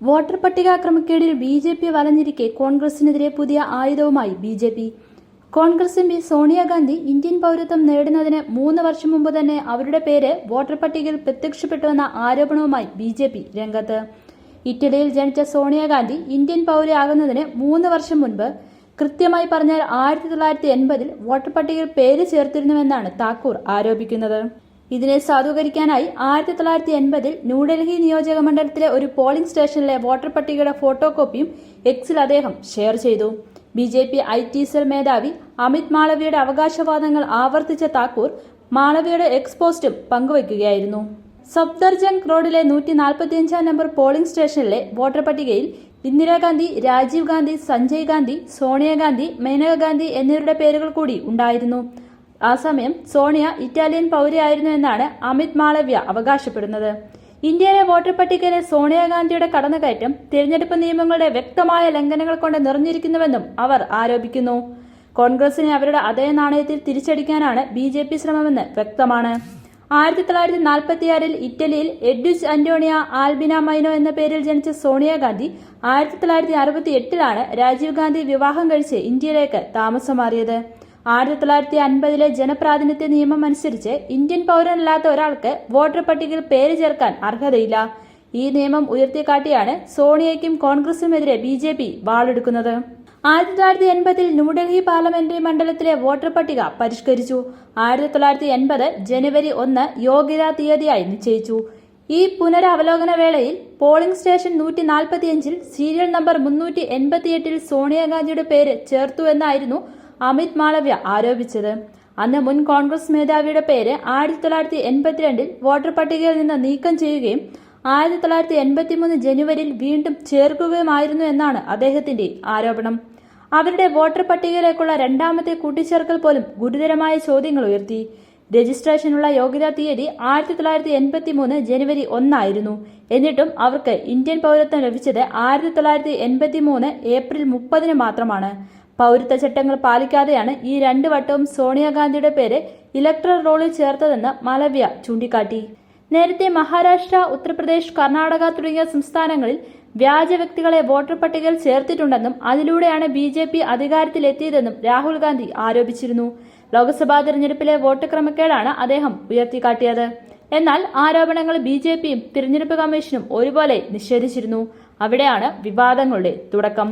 Voter പട്ടിക ക്രമക്കേടിൽ B J P വലഞ്ഞിരിക്കെ കോൺഗ്രസിനെതിരെ പുതിയ ആയുധവുമായി B J P. Congress M P Sonia Gandhi Indian പൗരത്വം നേടുന്നതിന് മൂന്ന് വർഷം മുമ്പ് തന്നെ അവരുടെ പേര് വോട്ടർ പട്ടികയിൽ പ്രത്യക്ഷപ്പെട്ടുവെന്ന ആരോപണവുമായി ബി ജെ പി രംഗത്ത്. ഇറ്റലിയിൽ ജനിച്ച സോണിയാഗാന്ധി ഇന്ത്യൻ പൗരയാകുന്നതിന് മൂന്ന് വർഷം മുൻപ് കൃത്യമായി പറഞ്ഞാൽ ആയിരത്തി തൊള്ളായിരത്തി എൺപതിൽ വോട്ടർ പട്ടികയിൽ പേര് ചേർത്തിരുന്നുവെന്നാണ് താക്കൂർ ആരോപിക്കുന്നത്. ഇതിനെ സാധൂകരിക്കാനായി ആയിരത്തി തൊള്ളായിരത്തി എൺപതിൽ ന്യൂഡൽഹി നിയോജക മണ്ഡലത്തിലെ ഒരു പോളിംഗ് സ്റ്റേഷനിലെ വോട്ടർ പട്ടികയുടെ ഫോട്ടോ കോപ്പിയും എക്സിൽ അദ്ദേഹം ഷെയർ ചെയ്തു. B J P I T cell മേധാവി അമിത് മാളവിയുടെ അവകാശവാദങ്ങൾ ആവർത്തിച്ച താക്കൂർ മാളവിയുടെ എക്സ് പോസ്റ്റും പങ്കുവയ്ക്കുകയായിരുന്നു സഫ്ദർജംഗ് റോഡിലെ നൂറ്റി നാൽപ്പത്തിയഞ്ചാം നമ്പർ പോളിംഗ് സ്റ്റേഷനിലെ വോട്ടർ പട്ടികയിൽ ഇന്ദിരാഗാന്ധി രാജീവ് ഗാന്ധി സഞ്ജയ് ഗാന്ധി സോണിയാഗാന്ധി മേനക ഗാന്ധി എന്നിവരുടെ പേരുകൾ കൂടി ഉണ്ടായിരുന്നു. ആ സമയം സോണിയ ഇറ്റാലിയൻ പൗരയായിരുന്നു എന്നാണ് അമിത് മാളവ്യ അവകാശപ്പെടുന്നത്. ഇന്ത്യയിലെ വോട്ടർ പട്ടികയിലെ സോണിയാഗാന്ധിയുടെ കടന്നുകയറ്റം തിരഞ്ഞെടുപ്പ് നിയമങ്ങളുടെ വ്യക്തമായ ലംഘനങ്ങൾ കൊണ്ട് നിറഞ്ഞിരിക്കുന്നുവെന്നും അവർ ആരോപിക്കുന്നു. കോൺഗ്രസിനെ അവരുടെ അതേ നാണയത്തിൽ തിരിച്ചടിക്കാനാണ് ബി ജെ പി ശ്രമമെന്ന് വ്യക്തമാണ്. ആയിരത്തി തൊള്ളായിരത്തി നാൽപ്പത്തിയാറിൽ ഇറ്റലിയിൽ എഡ്വിസ് അന്റോണിയ ആൽബിന മൈനോ എന്ന പേരിൽ ജനിച്ച സോണിയാഗാന്ധി ആയിരത്തി തൊള്ളായിരത്തി അറുപത്തി എട്ടിലാണ് രാജീവ് ഗാന്ധി വിവാഹം കഴിച്ച് ഇന്ത്യയിലേക്ക് താമസം മാറിയത് ആയിരത്തി തൊള്ളായിരത്തി അൻപതിലെ ജനപ്രാതിനിധ്യ നിയമം അനുസരിച്ച് ഇന്ത്യൻ പൗരനല്ലാത്ത ഒരാൾക്ക് വോട്ടർ പട്ടികയിൽ പേര് ചേർക്കാൻ അർഹതയില്ല. ഈ നിയമം ഉയർത്തിക്കാട്ടിയാണ് സോണിയയ്ക്കും കോൺഗ്രസിനുമെതിരെ ബി ജെ പി വാളെടുക്കുന്നത്. ആയിരത്തി തൊള്ളായിരത്തി എൺപതിൽ ന്യൂഡൽഹി പാർലമെന്ററി മണ്ഡലത്തിലെ വോട്ടർ പട്ടിക പരിഷ്കരിച്ചു. ആയിരത്തി തൊള്ളായിരത്തി എൺപത് ജനുവരി ഒന്ന് യോഗ്യതാ തീയതിയായി നിശ്ചയിച്ചു. ഈ പുനരവലോകന വേളയിൽ പോളിംഗ് സ്റ്റേഷൻ നൂറ്റി നാൽപ്പത്തിയഞ്ചിൽ സീരിയൽ നമ്പർ മുന്നൂറ്റി എൺപത്തിയെട്ടിൽ സോണിയാഗാന്ധിയുടെ പേര് ചേർത്തു എന്നായിരുന്നു അമിത് മാളവ്യ ആരോപിച്ചത്. അന്ന് മുൻ കോൺഗ്രസ് മേധാവിയുടെ പേര് ആയിരത്തി തൊള്ളായിരത്തി എൺപത്തിരണ്ടിൽ വോട്ടർ പട്ടികയിൽ നിന്ന് നീക്കം ചെയ്യുകയും ആയിരത്തി തൊള്ളായിരത്തി എൺപത്തിമൂന്ന് ജനുവരിയിൽ വീണ്ടും ചേർക്കുകയുമായിരുന്നു എന്നാണ് അദ്ദേഹത്തിന്റെ ആരോപണം. അവരുടെ വോട്ടർ പട്ടികയിലേക്കുള്ള രണ്ടാമത്തെ കൂട്ടിച്ചേർക്കൽ പോലും ഗുരുതരമായ ചോദ്യങ്ങൾ ഉയർത്തി. രജിസ്ട്രേഷനുള്ള യോഗ്യതാ തീയതി ആയിരത്തി തൊള്ളായിരത്തി എൺപത്തി മൂന്ന് ജനുവരി ഒന്നായിരുന്നു. എന്നിട്ടും അവർക്ക് ഇന്ത്യൻ പൗരത്വം ലഭിച്ചത് ആയിരത്തി തൊള്ളായിരത്തി എൺപത്തി മൂന്ന് ഏപ്രിൽ മുപ്പതിന് മാത്രമാണ്. പൗരത്വ ചട്ടങ്ങൾ പാലിക്കാതെയാണ് ഈ രണ്ട് വട്ടവും സോണിയാഗാന്ധിയുടെ പേര് ഇലക്ട്രൽ റോളിൽ ചേർത്തതെന്ന് മാലവ്യ ചൂണ്ടിക്കാട്ടി. നേരത്തെ മഹാരാഷ്ട്ര ഉത്തർപ്രദേശ് കർണാടക തുടങ്ങിയ സംസ്ഥാനങ്ങളിൽ വ്യാജ വ്യക്തികളെ വോട്ടർ പട്ടികയിൽ ചേർത്തിട്ടുണ്ടെന്നും അതിലൂടെയാണ് ബി ജെ പി അധികാരത്തിലെത്തിയതെന്നും രാഹുൽ ഗാന്ധി ആരോപിച്ചിരുന്നു. ലോക്സഭാ തെരഞ്ഞെടുപ്പിലെ വോട്ട് ക്രമക്കേടാണ് അദ്ദേഹം ഉയർത്തിക്കാട്ടിയത്. എന്നാൽ ആരോപണങ്ങൾ ബി ജെ പിയും തിരഞ്ഞെടുപ്പ് കമ്മീഷനും ഒരുപോലെ നിഷേധിച്ചിരുന്നു. അവിടെയാണ് വിവാദങ്ങളുടെ തുടക്കം.